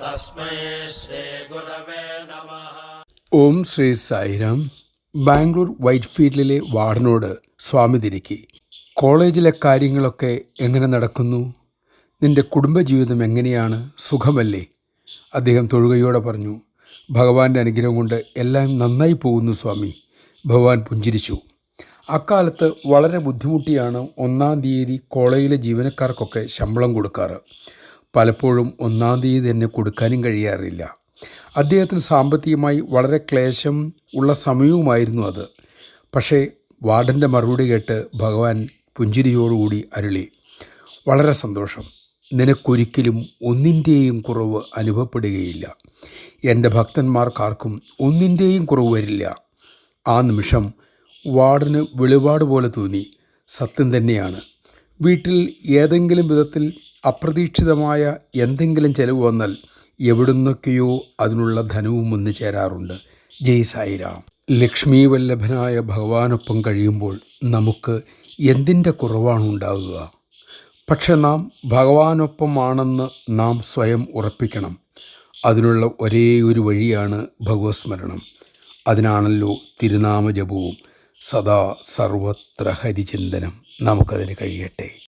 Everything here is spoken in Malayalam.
തസ്മൈ ശ്രീ ഓം ശ്രീ സായിരാം ബാംഗ്ലൂർ വൈറ്റ് ഫീൽഡിലെ വാർഡിനോട് സ്വാമി തിരിക്കി. കോളേജിലെ കാര്യങ്ങളൊക്കെ എങ്ങനെ നടക്കുന്നു? നിന്റെ കുടുംബജീവിതം എങ്ങനെയാണ്? സുഖമല്ലേ? അദ്ദേഹം തൊഴുകയോടെ പറഞ്ഞു ഭഗവാന്റെ അനുഗ്രഹം കൊണ്ട് എല്ലാം നന്നായി പോകുന്നു സ്വാമി. ഭഗവാൻ പുഞ്ചിരിച്ചു. അക്കാലത്ത് വളരെ ബുദ്ധിമുട്ടിയാണ് ഒന്നാം തീയതി കോളേജിലെ ജീവനക്കാർക്കൊക്കെ ശമ്പളം കൊടുക്കാറ്. പലപ്പോഴും ഒന്നാം തീയതി തന്നെ കൊടുക്കാനും കഴിയാറില്ല. അദ്ദേഹത്തിന് സാമ്പത്തികമായി വളരെ ക്ലേശം ഉള്ള സമയവുമായിരുന്നു അത്. പക്ഷേ വാർഡന്റെ മറുപടി കേട്ട് ഭഗവാൻ പുഞ്ചിരിയോടുകൂടി അരുളി വളരെ സന്തോഷം. നിനക്കൊരിക്കലും ഒന്നിന്റെയും കുറവ് അനുഭവപ്പെടുകയില്ല. എന്റെ ഭക്തന്മാർക്കാർക്കും ഒന്നിന്റെയും കുറവ് വരില്ല. ആ നിമിഷം വാർഡിന് വെളിപാട് പോലെ തോന്നി. സത്യം തന്നെയാണ്. വീട്ടിൽ ഏതെങ്കിലും വിധത്തിൽ അപ്രതീക്ഷിതമായ എന്തെങ്കിലും ചെലവ് വന്നാൽ എവിടുന്നൊക്കെയോ അതിനുള്ള ധനവും വന്നു ചേരാറുണ്ട്. ജയ് സായിരാം. ലക്ഷ്മി വല്ലഭനായ ഭഗവാനൊപ്പം കഴിയുമ്പോൾ നമുക്ക് എന്തിന്റെ കുറവാണ് ഉണ്ടാകുക പക്ഷെ നാം ഭഗവാനൊപ്പമാണെന്ന് നാം സ്വയം ഉറപ്പിക്കണം. അതിനുള്ള ഒരേ ഒരു വഴിയാണ് ഭഗവസ്മരണം. അതിനാണല്ലോ തിരുനാമജപവും. സദാ സർവത്ര ഹരിചിന്തനം. നമുക്കതിന് കഴിയട്ടെ.